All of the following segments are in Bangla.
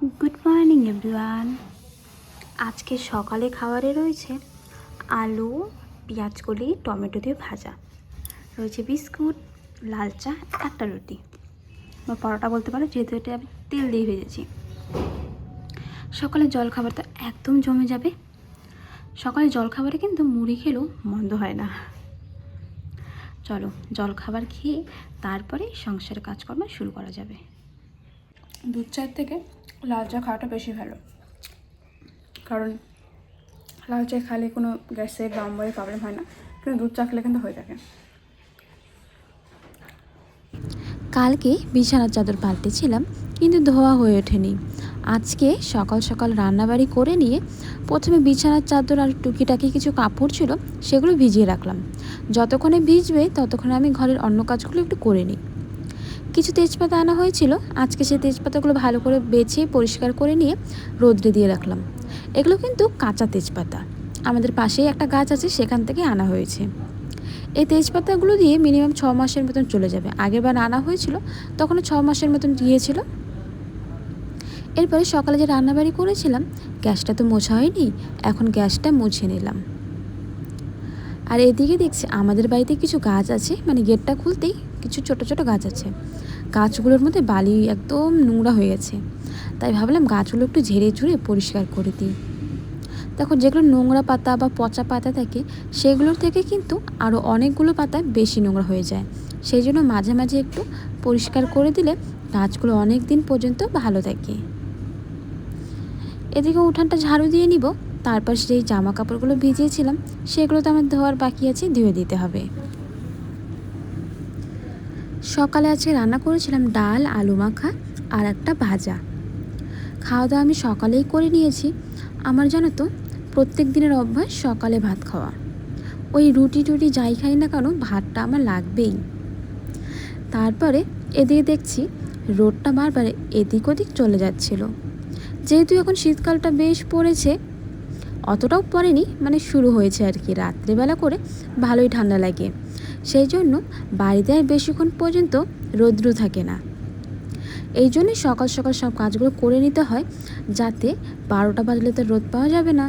গুড মর্নিং এভরিওয়ান আজকে সকালে খাবারে রয়েছে আলু, পেঁয়াজ কলি, টমেটো দিয়ে ভাজা। রয়েছে বিস্কুট, লাল চা, একটা রুটি। বা পরোটা বলতে পারো, যেহেতু এটা আমি তেল দিয়ে ভেজেছি। সকালে জলখাবার তো একদম জমে যাবে। সকালে জলখাবারে কিন্তু মুড়ি খেলেও মন্দ হয় না। চলো, জলখাবার খেয়ে তারপরে সংসারের কাজকর্ম শুরু করা যাবে। দুধ চায়ের থেকে লাল চা খাওয়াটা বেশি ভালো। কারণ লাল চা খেলে কোনো গ্যাসের বা অম্বলের প্রবলেম হয় না। কিন্তু দুধ চা খেলে কিন্তু হয়ে থাকে। কালকে বিছানার চাদর পাল্টেছিলাম, কিন্তু ধোয়া হয়ে ওঠেনি। আজকে সকাল সকাল রান্নাবাড়ি করে নিয়ে প্রথমে বিছানার চাদর আর টুকিটাকি কিছু কাপড় ছিল, সেগুলো ভিজিয়ে রাখলাম। যতক্ষণে ভিজবে ততক্ষণে আমি ঘরের অন্য কাজগুলো একটু করে নিই। কিছু তেজপাতা আনা হয়েছিল। আজকে সেই তেজপাতাগুলো ভালো করে বেছে, পরিষ্কার করে নিয়ে রোদ্রে দিয়ে রাখলাম। এগুলো কিন্তু কাঁচা তেজপাতা। আমাদের পাশেই একটা গাছ আছে, সেখান থেকে আনা হয়েছে। এই তেজপাতাগুলো দিয়ে মিনিমাম ছ মাসের মতন চলে যাবে। আগেরবার আনা হয়েছিল তখন ছ মাসের মতন গিয়েছিল এরপরে সকালে যে রান্নাবাড়ি করেছিলাম, গ্যাসটা তো মোছা হয়নি, এখন গ্যাসটা মুছে নিলাম। আর এদিকে দেখছি আমাদের বাড়িতে কিছু গাছ আছে মানে গেটটা খুলতেই কিছু ছোট ছোট গাছ আছে। গাছগুলোর মধ্যে বালি একদম নোংরা হয়ে গেছে। তাই ভাবলাম গাছগুলো একটু ঝেড়ে ঝুড়ে পরিষ্কার করে দিই। দেখো যেগুলো নোংরা পাতা বা পচা পাতা থাকে, সেগুলোর থেকে কিন্তু আরও অনেকগুলো পাতা বেশি নোংরা হয়ে যায়। সেই জন্য মাঝে মাঝে একটু পরিষ্কার করে দিলে গাছগুলো অনেক দিন পর্যন্ত ভালো থাকে। এদিকে উঠানটা ঝাড়ু দিয়ে নিব। তারপর সেই জামা কাপড়গুলো ভিজিয়েছিলাম সেগুলো তো আমার ধোয়ার বাকি আছে, ধুয়ে দিতে হবে। সকালে আজকে রান্না করেছিলাম ডাল, আলু মাখা আর একটা ভাজা। খাওয়া দাওয়া আমি সকালেই করে নিয়েছি। আমার জানো তো, প্রত্যেক দিনের অভ্যাস সকালে ভাত খাওয়া। ওই রুটি টুটি যাই খাই না কেন, ভাতটা আমার লাগবেই। তারপরে এদিকে দেখছি, রোদটা বারবার এদিক ওদিক চলে যাচ্ছিল। যেহেতু এখন শীতকালটা বেশ পড়েছে অতটাও পড়েনি মানে শুরু হয়েছে আর কি রাত্রেবেলা করে ভালোই ঠান্ডা লাগে। সেই জন্য বাড়িতে আর বেশিক্ষণ পর্যন্ত রৌদ্র থাকে না। এই জন্যই সকাল সকাল সব কাজগুলো করে নিতে হয় যাতে বারোটা বাজলে তো রোদ পাওয়া যাবে না।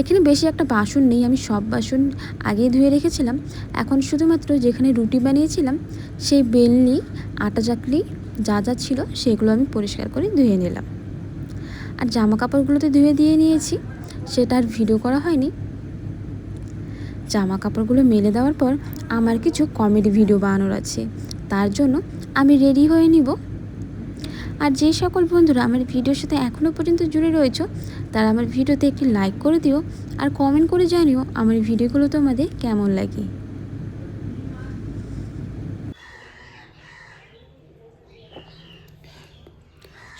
এখানে বেশি একটা বাসন নেই, আমি সব বাসন আগেই ধুয়ে রেখেছিলাম। এখন শুধুমাত্র যেখানে রুটি বানিয়েছিলাম সেই বেলনি, আটা চাকলি যা যা ছিল সেগুলো আমি পরিষ্কার করে ধুয়ে নিলাম। আর জামা কাপড়গুলো তো ধুয়ে দিয়ে নিয়েছি। সেটা আর ভিডিও করা হয়নি। জামা কাপড়গুলো মেলে দেওয়ার পর আমার কিছু কমেডি ভিডিও বানানোর আছে। তার জন্য আমি রেডি হয়ে নিব। আর যে সকল বন্ধুরা আমার ভিডিওর সাথে এখনও পর্যন্ত জুড়ে রয়েছ, তারা আমার ভিডিওতে একটি লাইক করে দিও আর কমেন্ট করে জানিও আমার ভিডিওগুলো তোমাদের কেমন লাগে।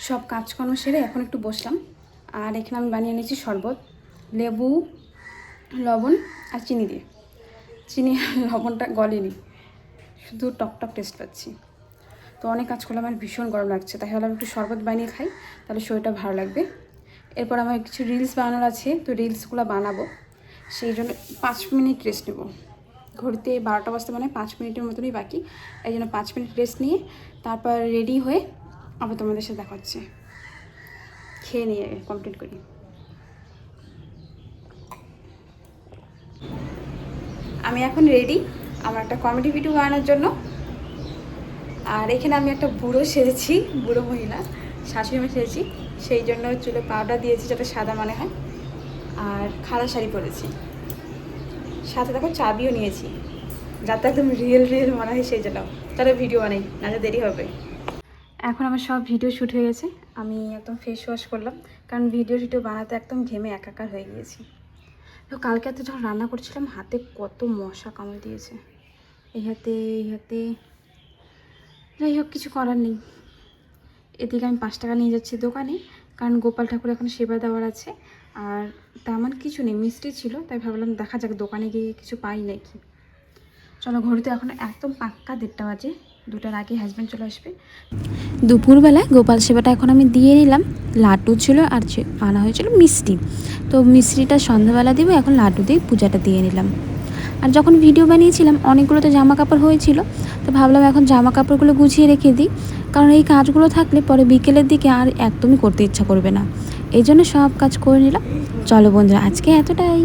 সব কাজকর্ম সেরে এখন একটু বসলাম। আর এখানে আমি বানিয়ে নিয়েছি শরবত, লেবু, লবণ আর চিনি দিয়ে। চিনি লবণটা গলেনি, শুধু টক টক টেস্ট পাচ্ছি। তো অনেক কাজ করলে আমার ভীষণ গরম লাগছে। তাই হলে আমি একটু শরবত বানিয়ে খাই, তাহলে শরীরটা ভালো লাগবে। এরপর আমার কিছু রিলস বানানোর আছে, তো রিলসগুলো বানাবো। সেই জন্য পাঁচ মিনিট রেস্ট নেব। ঘড়িতে বারোটা বাজতে মানে পাঁচ মিনিটের মতনই বাকি। এই জন্য পাঁচ মিনিট রেস্ট নিয়ে তারপর রেডি হয়ে আবার তোমাদের সাথে দেখা হচ্ছে। খেয়ে নিয়ে কমপ্লিট করি। আমি এখন রেডি আমার একটা কমেডি ভিডিও বানানোর জন্য। আর এখানে আমি একটা বুড়ো সেরেছি বুড়ো মহিলা, শাশুড়ি মা সেরেছি সেই জন্য চুলে পাউডার দিয়েছি যাতে সাদা মনে হয়। আর খাদা শাড়ি পরেছি। সাথে দেখো চাবিও নিয়েছি। যাতে একদম রিয়েল রিয়েল মনে হয় সেই জন্য। তাহলে ভিডিও বানাই, নাহলে দেরি হবে। এখন আমার সব ভিডিও শ্যুট হয়ে গেছে। আমি একদম ফেস ওয়াশ করলাম। কারণ ভিডিও টিডিও বানাতে একদম ঘেমে একাকার হয়ে গিয়েছি। তো কালকে এত যখন রান্না করছিলাম, হাতে কত মশা কামড় দিয়েছে। এই হাতে এই হাতে। যাই হোক, কিছু করার নেই। এদিকে আমি পাঁচ টাকা নিয়ে যাচ্ছি দোকানে, কারণ গোপাল ঠাকুর এখন সেবা দেওয়ার আছে। আর তেমন কিছু নেই, মিষ্টি ছিল, তাই ভাবলাম দেখা যাক দোকানে গিয়ে কিছু পাই নাকি। চলো, ঘড়িতে এখন একদম পাক্কা দেড়টা বাজে। দুটার আগে হাজব্যান্ড চলে আসবে। দুপুরবেলায় গোপাল সেবাটা এখন আমি দিয়ে নিলাম। লাড্ডু ছিল আর আনা হয়েছিল মিষ্টি। তো মিষ্টিটা সন্ধ্যাবেলা দিব, এখন লাড্ডু দিয়ে পূজাটা দিয়ে নিলাম। আর যখন ভিডিও বানিয়েছিলাম অনেকগুলো তো জামা কাপড় হয়েছিল। তো ভাবলাম এখন জামা কাপড়গুলো গুছিয়ে রেখে দিই। কারণ এই কাজগুলো থাকলে পরে বিকেলের দিকে আর একদমই করতে ইচ্ছা করবে না। এই জন্য সব কাজ করে নিলাম। চলো বন্ধুরা, আজকে এতটাই।